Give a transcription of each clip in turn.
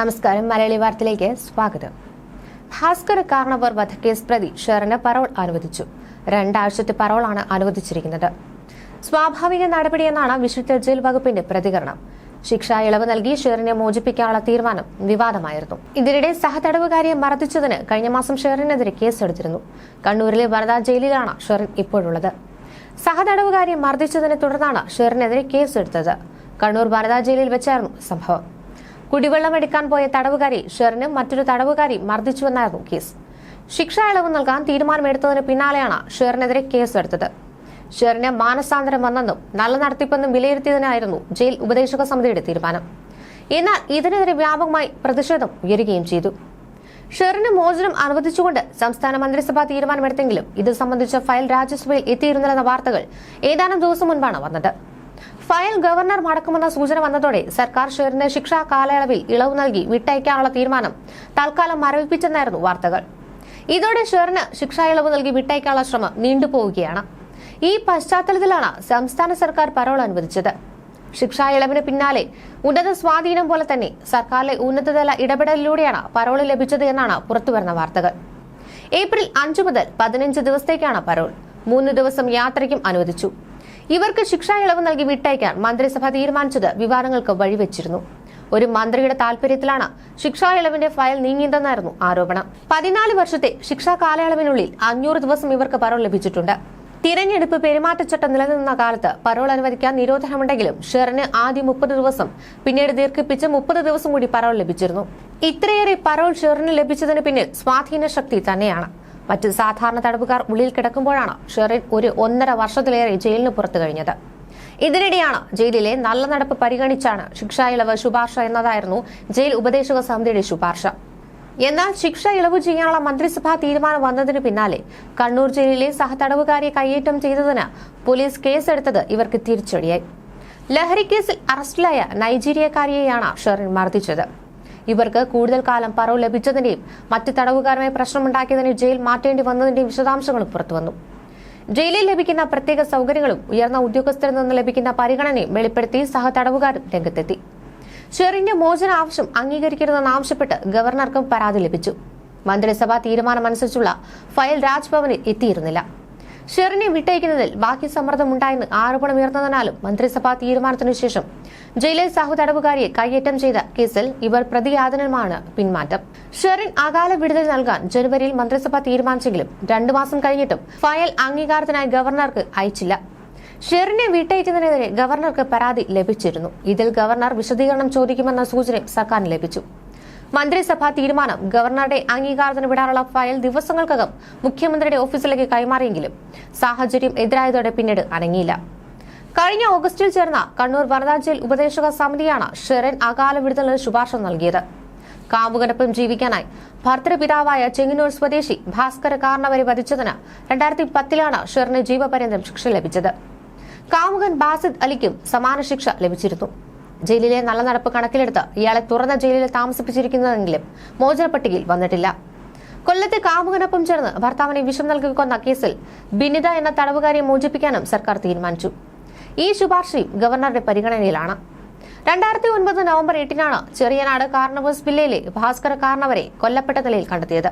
നമസ്കാരം. മലയാളി വാർത്തയിലേക്ക് സ്വാഗതം. ഭാസ്കർ കാർണവർ വധക്കേസ് പ്രതി ഷെറിന് പരോൾ അനുവദിച്ചു. രണ്ടാഴ്ചത്തെ പരോളാണ് അനുവദിച്ചിരിക്കുന്നത്. സ്വാഭാവിക നടപടിയെന്നാണ് വിശുദ്ധ ജയിൽ വകുപ്പിന്റെ പ്രതികരണം. ശിക്ഷാ ഇളവ് നൽകി ഷെറിനെ മോചിപ്പിക്കാനുള്ള തീരുമാനം വിവാദമായിരുന്നു. ഇതിനിടെ സഹതടവുകാരിയെ മർദ്ദിച്ചതിന് കഴിഞ്ഞ മാസം ഷെറിനെതിരെ കേസെടുത്തിരുന്നു. കണ്ണൂരിലെ വനിതാ ജയിലിലാണ് ഷെറിൻ ഇപ്പോഴുള്ളത്. സഹതടവുകാരിയെ മർദ്ദിച്ചതിനെ തുടർന്നാണ് ഷെറിനെതിരെ കേസെടുത്തത്. കണ്ണൂർ വനിതാ ജയിലിൽ വെച്ചായിരുന്നു സംഭവം. കുടിവെള്ളം എടുക്കാൻ പോയ തടവുകാരി ഷെറിന് മറ്റൊരു തടവുകാരി മർദ്ദിച്ചുവെന്നായിരുന്നു കേസ്. ശിക്ഷ ഇളവ് നൽകാൻ തീരുമാനമെടുത്തതിന് പിന്നാലെയാണ് ഷെറിനെതിരെ കേസെടുത്തത്. ഷെറിന് മാനസാന്തരം വന്നെന്നും നല്ല നടത്തിപ്പെന്നും വിലയിരുത്തിയതിനായിരുന്നു ജയിൽ ഉപദേശക സമിതിയുടെ തീരുമാനം. എന്നാൽ ഇതിനെതിരെ വ്യാപകമായി പ്രതിഷേധം ഉയരുകയും ചെയ്തു. ഷെറിന് മോചനം അനുവദിച്ചുകൊണ്ട് സംസ്ഥാന മന്ത്രിസഭാ തീരുമാനമെടുത്തെങ്കിലും ഇത് സംബന്ധിച്ച ഫയൽ രാജ്യസഭയിൽ എത്തിയിരുന്നില്ലെന്ന വാർത്തകൾ ഏതാനും ദിവസം മുൻപാണ് വന്നത്. ഫയൽ ഗവർണർ മടക്കുമെന്ന സൂചന വന്നതോടെ സർക്കാർ ഷെയറിന് ശിക്ഷാ കാലയളവിൽ ഇളവ് നൽകി വിട്ടയക്കാനുള്ള തീരുമാനം തൽക്കാലം മരവിപ്പിച്ചെന്നായിരുന്നു വാർത്തകൾ. ഇതോടെ ഷെയറിന് ശിക്ഷാ ഇളവ് നൽകി വിട്ടയക്കാനുള്ള ശ്രമം നീണ്ടുപോവുകയാണ്. ഈ പശ്ചാത്തലത്തിലാണ് സംസ്ഥാന സർക്കാർ പരോൾ അനുവദിച്ചത്. ശിക്ഷാ ഇളവിന് പിന്നാലെ ഉന്നത സ്വാധീനം പോലെ തന്നെ സർക്കാരിലെ ഉന്നതതല ഇടപെടലിലൂടെയാണ് പരോൾ ലഭിച്ചത് എന്നാണ് പുറത്തുവരുന്ന വാർത്തകൾ. ഏപ്രിൽ അഞ്ചു മുതൽ പതിനഞ്ച് ദിവസത്തേക്കാണ് പരോൾ. മൂന്ന് ദിവസം യാത്രയ്ക്കും അനുവദിച്ചു. ഇവർക്ക് ശിക്ഷാ ഇളവ് നൽകി വിട്ടയക്കാൻ മന്ത്രിസഭ തീരുമാനിച്ചത് വിവാദങ്ങൾക്ക് വഴിവെച്ചിരുന്നു. ഒരു മന്ത്രിയുടെ താൽപര്യത്തിലാണ് ശിക്ഷാ ഇളവിന്റെ ഫയൽ നീങ്ങിയതെന്നായിരുന്നു ആരോപണം. പതിനാല് വർഷത്തെ ശിക്ഷാ കാലയളവിനുള്ളിൽ അഞ്ഞൂറ് ദിവസം ഇവർക്ക് പരോൾ ലഭിച്ചിട്ടുണ്ട്. തിരഞ്ഞെടുപ്പ് പെരുമാറ്റച്ചട്ടം നിലനിന്ന കാലത്ത് പരോൾ അനുവദിക്കാൻ നിരോധനമുണ്ടെങ്കിലും ഷെറിന് ആദ്യം മുപ്പത് ദിവസം പിന്നീട് ദീർഘിപ്പിച്ച് മുപ്പത് ദിവസം കൂടി പരോൾ ലഭിച്ചിരുന്നു. ഇത്രയേറെ പരോൾ ഷെറിന് ലഭിച്ചതിന് പിന്നിൽ സ്വാധീന ശക്തി തന്നെയാണ്. മറ്റ് സാധാരണ തടവുകാർ ഉള്ളിൽ കിടക്കുമ്പോഴാണ് ഷെറിൻ ഒരു ഒന്നര വർഷത്തിലേറെ ജയിലിന് പുറത്തു കഴിഞ്ഞത്. ഇതിനിടെയാണ് ജയിലിലെ നല്ല നടപ്പ് പരിഗണിച്ചാണ് ശിക്ഷാ ഇളവ് ശുപാർശ എന്നതായിരുന്നു ജയിൽ ഉപദേശക സമിതിയുടെ ശുപാർശ. എന്നാൽ ശിക്ഷ ഇളവ് ചെയ്യാനുള്ള മന്ത്രിസഭാ തീരുമാനം വന്നതിന് പിന്നാലെ കണ്ണൂർ ജയിലിലെ സഹതടവുകാരിയെ കയ്യേറ്റം ചെയ്തതിന് പോലീസ് കേസെടുത്തത് ഇവർക്ക് തിരിച്ചടിയായി. കേസിൽ അറസ്റ്റിലായ നൈജീരിയക്കാരിയെയാണ് ഷെറിൻ മർദ്ദിച്ചത്. ഇവർക്ക് കൂടുതൽ കാലം പരോൾ ലഭിച്ചതിന്റെയും മറ്റ് തടവുകാരുമായി പ്രശ്നമുണ്ടാക്കിയതിന് ജയിൽ മാറ്റേണ്ടി വന്നതിന്റെയും വിശദാംശങ്ങളും പുറത്തുവന്നു ജയിലിൽ ലഭിക്കുന്ന പ്രത്യേക സൗകര്യങ്ങളും ഉയർന്ന ഉദ്യോഗസ്ഥരിൽ നിന്ന് ലഭിക്കുന്ന പരിഗണനയും വെളിപ്പെടുത്തി സഹതടവുകാരും രംഗത്തെത്തി. ഷെറിന്റെ മോചന ആവശ്യം അംഗീകരിക്കരുതെന്നാവശ്യപ്പെട്ട് ഗവർണർക്കും പരാതി ലഭിച്ചു. മന്ത്രിസഭാ തീരുമാനമനുസരിച്ചുള്ള ഫയൽ രാജ്ഭവനിൽ എത്തിയിരുന്നില്ല. ഷെറിനെ വിട്ടയക്കുന്നതിൽ ബാക്കി സമ്മർദ്ദമുണ്ടായെന്ന് ആരോപണമുയർന്നതിനാലും മന്ത്രിസഭാ തീരുമാനത്തിനു ശേഷം ജയിലിൽ സഹതടവുകാരിയെ കയ്യേറ്റം ചെയ്ത കേസിൽ ഇവർ പ്രതിയാതനമാണ് പിന്മാറ്റം. ഷെറിൻ അകാല വിടുതൽ നൽകാൻ ജനുവരിയിൽ മന്ത്രിസഭ തീരുമാനിച്ചെങ്കിലും രണ്ടു മാസം കഴിഞ്ഞിട്ടും ഫയൽ അംഗീകാരത്തിനായി ഗവർണർക്ക് അയച്ചില്ല. ഷെറിനെ വിട്ടയക്കുന്നതിനെതിരെ ഗവർണർക്ക് പരാതി ലഭിച്ചിരുന്നു. ഇതിൽ ഗവർണർ വിശദീകരണം ചോദിക്കുമെന്ന സൂചനയും സർക്കാരിന് ലഭിച്ചു. മന്ത്രിസഭാ തീരുമാനം ഗവർണറുടെ അംഗീകാരത്തിന് വിടാനുള്ള ഫയൽ ദിവസങ്ങൾക്കകം മുഖ്യമന്ത്രിയുടെ ഓഫീസിലേക്ക് കൈമാറിയെങ്കിലും സാഹചര്യം എതിരായതോടെ പിന്നീട് അനങ്ങിയില്ല. കഴിഞ്ഞ ഓഗസ്റ്റിൽ ചേർന്ന കണ്ണൂർ വനിതാ ജയിൽ ഉപദേശക സമിതിയാണ് ഷെറിൻ അകാല വിടുതലിന് ശുപാർശ നൽകിയത്. കാമുകനൊപ്പം ജീവിക്കാനായി ഭർത്തൃപിതാവായ ചെങ്ങന്നൂർ സ്വദേശി ഭാസ്കര കാർണവരെ വധിച്ചതിന് രണ്ടായിരത്തി പത്തിലാണ് ഷെറിന് ജീവപര്യന്തം ശിക്ഷ ലഭിച്ചത്. കാമുകൻ ബാസിദ് അലിക്കും സമാന ശിക്ഷ ലഭിച്ചിരുന്നു. ജയിലിലെ നല്ല നടപ്പ് കണക്കിലെടുത്ത് ഇയാളെ തുറന്ന ജയിലിൽ താമസിപ്പിച്ചിരിക്കുന്നതെങ്കിലും മോചന പട്ടികയിൽ വന്നിട്ടില്ല. കൊല്ലത്തെ കാമുകനൊപ്പം ചേർന്ന് ഭർത്താവിനെ വിഷം നൽകി കൊന്ന കേസിൽ ബിനിത എന്ന തടവുകാരിയെ മോചിപ്പിക്കാനും സർക്കാർ തീരുമാനിച്ചു. ഈ ശുപാർശയും ഗവർണറുടെ പരിഗണനയിലാണ്. രണ്ടായിരത്തി ഒൻപത് നവംബർ എട്ടിനാണ് ചെറിയനാട് കാർണവസ് വില്ലയിലെ ഭാസ്കര കാർണവരെ കൊല്ലപ്പെട്ട നിലയിൽ കണ്ടെത്തിയത്.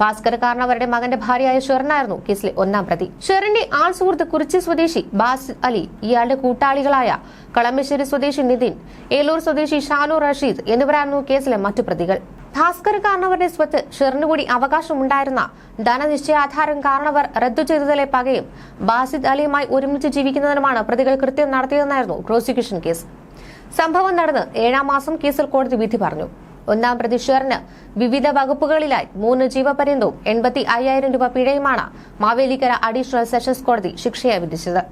ഭാസ്കര കാർണവരുടെ മകന്റെ ഭാര്യയായ ഷെറിനായിരുന്നു കേസിലെ ഒന്നാം പ്രതി. ഷെറിന്റെ ആൾ സുഹൃത്ത് കുറിച്ചി സ്വദേശി ബാസ് അലി ഇയാളുടെ കൂട്ടാളികളായ കളമശ്ശേരി സ്വദേശി നിതിൻ ഏലൂർ സ്വദേശി ഷാനു റഷീദ് എന്നിവരായിരുന്നു കേസിലെ മറ്റു പ്രതികൾ. ഭാസ്കർ കാരണവരുടെ സ്വത്ത് ഷെറിനുകൂടി അവകാശമുണ്ടായിരുന്ന ധനനിശ്ചയാധാരം കാരണവർ റദ്ദു ചെയ്തതിലെ പകയും ബാസിദ് അലിയുമായി ഒരുമിച്ച് ജീവിക്കുന്നതിനുമാണ് പ്രതികൾ കൃത്യം നടത്തിയതെന്നായിരുന്നു പ്രോസിക്യൂഷൻ കേസ്. സംഭവം നടന്ന് ഏഴാം മാസം കേസിൽ കോടതി വിധി പറഞ്ഞു. ഒന്നാം പ്രതി ഷെറിന് വിവിധ വകുപ്പുകളിലായി മൂന്ന് ജീവപര്യന്തവും എൺപത്തി അയ്യായിരം രൂപ പിഴയുമാണ് മാവേലിക്കര അഡീഷണൽ സെഷൻസ് കോടതി ശിക്ഷയായി വിധിച്ചത്.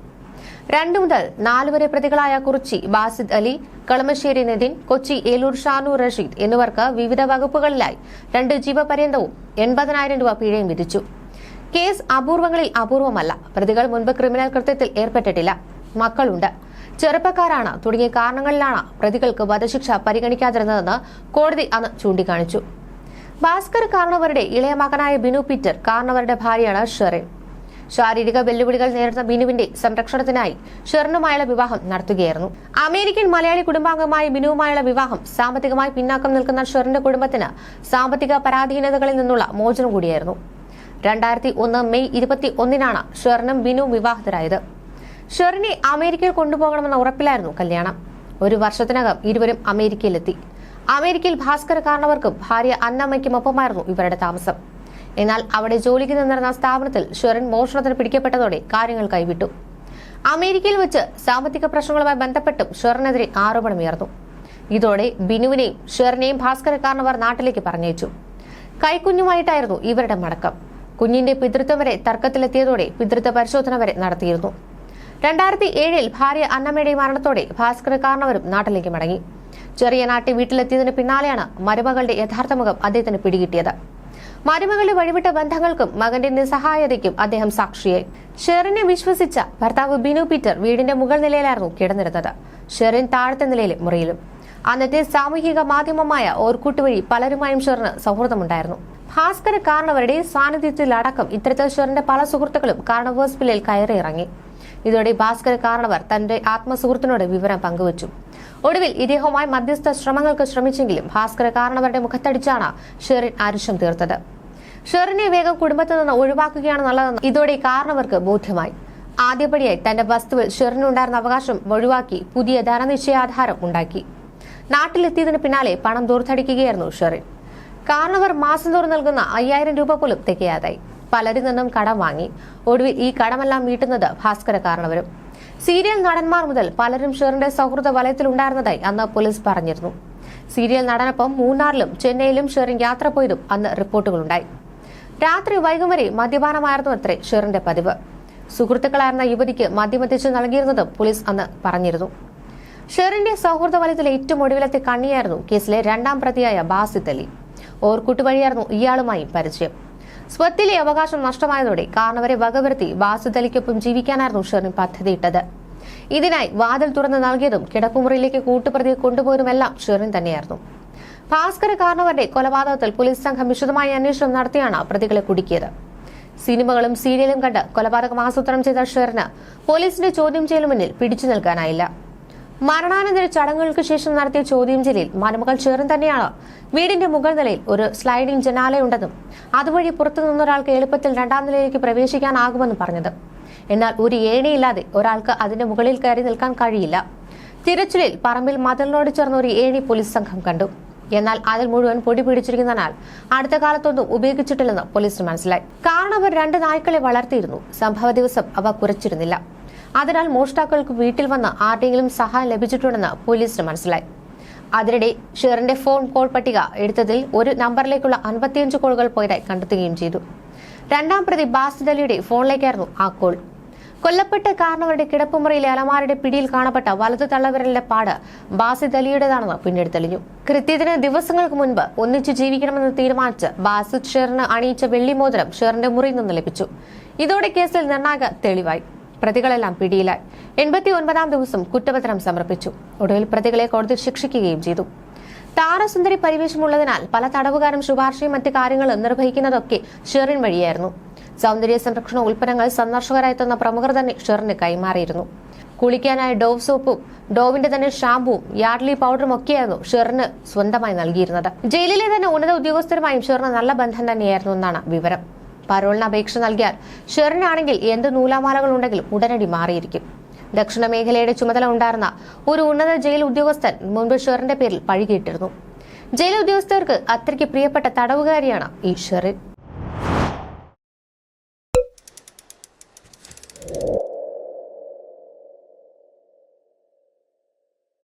രണ്ടു മുതൽ നാല് വരെ പ്രതികളായ കുറിച്ചി ബാസിദ് അലി കളമശ്ശേരി നിതിൻ കൊച്ചി ഏലൂർ ഷാനു റഷീദ് എന്നിവർക്ക് വിവിധ വകുപ്പുകളിലായി രണ്ട് ജീവപര്യന്തവും എൺപതിനായിരം രൂപ പിഴയും വിധിച്ചു. കേസ് അപൂർവങ്ങളിൽ അപൂർവമല്ല. പ്രതികൾ മുൻപ് ക്രിമിനൽ കൃത്യത്തിൽ ഏർപ്പെട്ടിട്ടില്ല. മക്കളുണ്ട്. ചെറുപ്പക്കാരാണ്. തുടങ്ങിയ കാരണങ്ങളിലാണ് പ്രതികൾക്ക് വധശിക്ഷ പരിഗണിക്കാതിരുന്നതെന്ന് കോടതി അന്ന് ചൂണ്ടിക്കാണിച്ചു. ഭാസ്കർ കാർണവരുടെ ഇളയ മകനായ ബിനു പീറ്റർ കാർണവരുടെ ഭാര്യയാണ് ഷെറിൻ. ശാരീരിക വെല്ലുവിളികൾ നേരിടുന്ന ബിനുവിന്റെ സംരക്ഷണത്തിനായി ഷെറിനുമായുള്ള വിവാഹം നടത്തുകയായിരുന്നു. അമേരിക്കൻ മലയാളി കുടുംബാംഗമായ ബിനുവുമായുള്ള വിവാഹം സാമ്പത്തികമായി പിന്നാക്കം നിൽക്കുന്ന ഷെറിന്റെ കുടുംബത്തിന് സാമ്പത്തിക പരാധീനതകളിൽ നിന്നുള്ള മോചനം കൂടിയായിരുന്നു. രണ്ടായിരത്തി ഒന്ന് മെയ് ഇരുപത്തി ഒന്നിനാണ് ഷെറിനും ബിനുവും വിവാഹിതരായത്. ഷെറിനെ അമേരിക്കയിൽ കൊണ്ടുപോകണമെന്ന ഉറപ്പിലായിരുന്നു കല്യാണം. ഒരു വർഷത്തിനകം ഇരുവരും അമേരിക്കയിലെത്തി. അമേരിക്കയിൽ ഭാസ്കര കാരണവർക്കും ഭാര്യ അന്നമ്മയ്ക്കും ഒപ്പമായിരുന്നു ഇവരുടെ താമസം. എന്നാൽ അവിടെ ജോലിക്ക് നിന്നിരുന്ന സ്ഥാപനത്തിൽ ഷെറിൻ മോഷണത്തിന് പിടിക്കപ്പെട്ടതോടെ കാര്യങ്ങൾ കൈവിട്ടു. അമേരിക്കയിൽ വെച്ച് സാമ്പത്തിക പ്രശ്നങ്ങളുമായി ബന്ധപ്പെട്ടും ഷെറിനെതിരെ ആരോപണമുയർന്നു. ഇതോടെ ബിനുവിനെയും ഷെറിനെയും ഭാസ്കര കാരണവർ നാട്ടിലേക്ക് പറഞ്ഞയച്ചു. കൈക്കുഞ്ഞുമായിട്ടായിരുന്നു ഇവരുടെ മടക്കം. കുഞ്ഞിന്റെ പിതൃത്വം വരെ തർക്കത്തിലെത്തിയതോടെ പിതൃത്വ പരിശോധന വരെ നടത്തിയിരുന്നു. രണ്ടായിരത്തി ഏഴിൽ ഭാര്യ അന്നമ്മയുടെ മരണത്തോടെ ഭാസ്കര കാരണവരും നാട്ടിലേക്ക് മടങ്ങി. ചെറിയ നാട്ടിൽ വീട്ടിലെത്തിയതിന് പിന്നാലെയാണ് മരുമകളുടെ യഥാർത്ഥ മുഖം അദ്ദേഹത്തിന് പിടികിട്ടിയത്. മരുമകളുടെ വഴിവിട്ട ബന്ധങ്ങൾക്കും മകന്റെ നിസ്സഹായതയ്ക്കും അദ്ദേഹം സാക്ഷിയായി. ഷെറിനെ വിശ്വസിച്ച ഭർത്താവ് ബിനു പീറ്റർ വീടിന്റെ മുകൾ നിലയിലായിരുന്നു കിടന്നിരുന്നത്. ഷെറിൻ താഴത്തെ നിലയിലെ മുറിയിലും. അന്നത്തെ സാമൂഹിക മാധ്യമമായ ഓർക്കൂട്ട് വഴി പലരുമായും ഷെറിന് സൗഹൃദമുണ്ടായിരുന്നു. ഭാസ്കര കാരണവരുടെ സാന്നിധ്യത്തിലടക്കം ഇത്തരത്തിൽ ഷെറിന്റെ പല സുഹൃത്തുക്കളും കാരണവേഴ്സ് പിള്ളിൽ കയറി ഇറങ്ങി ഇതോടെ ഭാസ്കര കാരണവർ തന്റെ ആത്മസുഹൃത്തിനോട് വിവരം പങ്കുവച്ചു. ഒടുവിൽ ഇദ്ദേഹവുമായി മധ്യസ്ഥ ശ്രമങ്ങൾക്ക് ശ്രമിച്ചെങ്കിലും ഭാസ്കര കാരണവരുടെ മുഖത്തടിച്ചാണ് ഷെറിൻ ആരുഷം തീർത്തത്. ഷെറിനെ വേഗം കുടുംബത്തിൽ നിന്ന് ഒഴിവാക്കുകയാണ് നല്ലതെന്ന് ഇതോടെ കാരണവർക്ക് ബോധ്യമായി. ആദ്യപടിയായി തന്റെ വസ്തുവിൽ ഷെറിനുണ്ടായിരുന്ന അവകാശം ഒഴിവാക്കി പുതിയ ധനനിശ്ചയാധാരം ഉണ്ടാക്കി. നാട്ടിലെത്തിയതിന് പിന്നാലെ പണം ദൂർത്തടിക്കുകയായിരുന്നു ഷെറിൻ. കാരണവർ മാസം തോറും നൽകുന്ന അയ്യായിരം രൂപ പോലും തികയാതായി. പലരിൽ നിന്നും കടം വാങ്ങി. ഒടുവിൽ ഈ കടമെല്ലാം വീട്ടുന്നത് ഭാസ്കര കാരണവരും. സീരിയൽ നടന്മാർ മുതൽ പലരും ഷെറിന്റെ സൗഹൃദ വലയത്തിലുണ്ടായിരുന്നതായി അന്ന് പോലീസ് പറഞ്ഞിരുന്നു. സീരിയൽ നടനൊപ്പം മൂന്നാറിലും ചെന്നൈയിലും ഷെറിൻ യാത്ര പോയതും അന്ന് റിപ്പോർട്ടുകളുണ്ടായി. രാത്രി വൈകും വരെ മദ്യപാനമായിരുന്നു അത്രേ ഷെറിന്റെ പതിവ്. സുഹൃത്തുക്കളായിരുന്ന യുവതിക്ക് മദ്യമെത്തിച്ച് നൽകിയിരുന്നതും പോലീസ് അന്ന് പറഞ്ഞിരുന്നു. ഷെറിന്റെ സൗഹൃദ വലയത്തിലെ ഏറ്റവും ഒടുവിലത്തെ കണ്ണിയായിരുന്നു കേസിലെ രണ്ടാം പ്രതിയായ ബാസിത്തലി അലി. വഴിയായിരുന്നു ഇയാളുമായി പരിചയം. സ്വത്തിലെ അവകാശം നഷ്ടമായതോടെ കാരണവരെ വകവരുത്തി വാസുതലിക്കൊപ്പം ജീവിക്കാനായിരുന്നു ഷെറിൻ പദ്ധതിയിട്ടത്. ഇതിനായി വാതിൽ തുറന്ന് നൽകിയതും കിടപ്പുമുറിയിലേക്ക് കൂട്ടുപ്രതിയെ കൊണ്ടുപോയതുമെല്ലാം ഷെറിൻ തന്നെയായിരുന്നു. ഭാസ്കര കാരണവരുടെ കൊലപാതകത്തിൽ പോലീസ് സംഘം വിശദമായ അന്വേഷണം നടത്തിയാണ് പ്രതികളെ കുടുക്കിയത്. സിനിമകളും സീരിയലും കണ്ട് കൊലപാതകം ആസൂത്രണം ചെയ്ത ഷെറിന് പോലീസിന്റെ ചോദ്യം ചെയ്യലിന് മുന്നിൽ പിടിച്ചു നിൽക്കാനായില്ല. മരണാനന്തര ചടങ്ങുകൾക്ക് ശേഷം നടത്തിയ ചോദ്യം ചെയ്യലിൽ മരുമകൾ ചേർന്ന് തന്നെയാണ്. വീടിന്റെ മുകൾ നിലയിൽ ഒരു സ്ലൈഡിംഗ് ജനാലയുണ്ടെന്നും അതുവഴി പുറത്തു നിന്നൊരാൾക്ക് എളുപ്പത്തിൽ രണ്ടാം നിലയിലേക്ക് പ്രവേശിക്കാനാകുമെന്നും പറഞ്ഞത്. എന്നാൽ ഒരു ഏണിയില്ലാതെ ഒരാൾക്ക് അതിന്റെ മുകളിൽ കയറി നിൽക്കാൻ കഴിയില്ല. തിരച്ചിലിൽ പറമ്പിൽ മതിലിനോട് ചേർന്ന ഒരു ഏണി പോലീസ് സംഘം കണ്ടു. എന്നാൽ അതിൽ മുഴുവൻ പൊടി പിടിച്ചിരിക്കുന്നതിനാൽ അടുത്ത കാലത്തൊന്നും ഉപയോഗിച്ചിട്ടില്ലെന്ന് പോലീസിന് മനസ്സിലായി. കാരണം അവർ രണ്ട് നായ്ക്കളെ വളർത്തിയിരുന്നു. സംഭവ ദിവസം അവ കുരച്ചിരുന്നില്ല അതിനാൽ മോഷ്ടാക്കൾക്ക് വീട്ടിൽ വന്ന് ആരുടെയെങ്കിലും സഹായം ലഭിച്ചിട്ടുണ്ടെന്ന് പോലീസിന് മനസ്സിലായി. അതിനിടെ ഷെറിന്റെ ഫോൺ കോൾ പട്ടിക എടുത്തതിൽ ഒരു നമ്പറിലേക്കുള്ള അൻപത്തിയഞ്ച് കോളുകൾ പോയതായി കണ്ടെത്തുകയും ചെയ്തു. രണ്ടാം പ്രതി ബാസിദ് അലിയുടെ ഫോണിലേക്കായിരുന്നു ആ കോൾ. കൊല്ലപ്പെട്ട കാരണവരുടെ കിടപ്പുമുറിയിലെ അലമാരുടെ പിടിയിൽ കാണപ്പെട്ട വലതു തള്ളവരലിന്റെ പാട് ബാസിദ് അലിയുടേതാണെന്ന് പിന്നീട് തെളിഞ്ഞു. കൃത്യത്തിന് ദിവസങ്ങൾക്ക് മുൻപ് ഒന്നിച്ചു ജീവിക്കണമെന്ന് തീരുമാനിച്ച് ബാസിദ് ഷെറിന് അണിയിച്ച വെള്ളിമോതിരം ഷെറിന്റെ മുറിയിൽ നിന്ന് ലഭിച്ചു. ഇതോടെ കേസിൽ നിർണായക തെളിവായി. പ്രതികളെല്ലാം പിടിയിലായി. എൺപത്തി ഒൻപതാം ദിവസം കുറ്റപത്രം സമർപ്പിച്ചു. ഒടുവിൽ പ്രതികളെ കോടതി ശിക്ഷിക്കുകയും ചെയ്തു. താരസുന്ദരി പരിവേഷമുള്ളതിനാൽ പല തടവുകാരും ശുപാർശയും മറ്റു കാര്യങ്ങളും നിർവഹിക്കുന്നതൊക്കെ ഷെറിൻ വഴിയായിരുന്നു. സൗന്ദര്യ സംരക്ഷണ ഉൽപ്പന്നങ്ങൾ സന്ദർശകരായെത്തുന്ന പ്രമുഖർ തന്നെ ഷെറിന് കൈമാറിയിരുന്നു. കുളിക്കാനായ ഡോവ് സോപ്പും ഡോവിന്റെ തന്നെ ഷാമ്പുവും യാർഡ്ലി പൗഡറും ഒക്കെയായിരുന്നു ഷെറിന് സ്വന്തമായി നൽകിയിരുന്നത്. ജയിലിലെ തന്നെ ഉന്നത ഉദ്യോഗസ്ഥരുമായും ഷെറിന് നല്ല ബന്ധം തന്നെയായിരുന്നു എന്നാണ് വിവരം. പരോളിന് അപേക്ഷ നൽകിയാൽ ഷെറിനാണെങ്കിൽ എന്ത് നൂലാമാലകൾ ഉണ്ടെങ്കിലും ഉടനടി മാറിയിരിക്കും. ദക്ഷിണ മേഖലയുടെ ചുമതല ഉണ്ടായിരുന്ന ഒരു ഉന്നത ജയിൽ ഉദ്യോഗസ്ഥൻ മുൻപ് ഷെറിന്റെ പേരിൽ പഴികിട്ടിരുന്നു. ജയിൽ ഉദ്യോഗസ്ഥർക്ക് അത്രയ്ക്ക് പ്രിയപ്പെട്ട തടവുകാരിയാണ് ഈ ഷെറിൻ.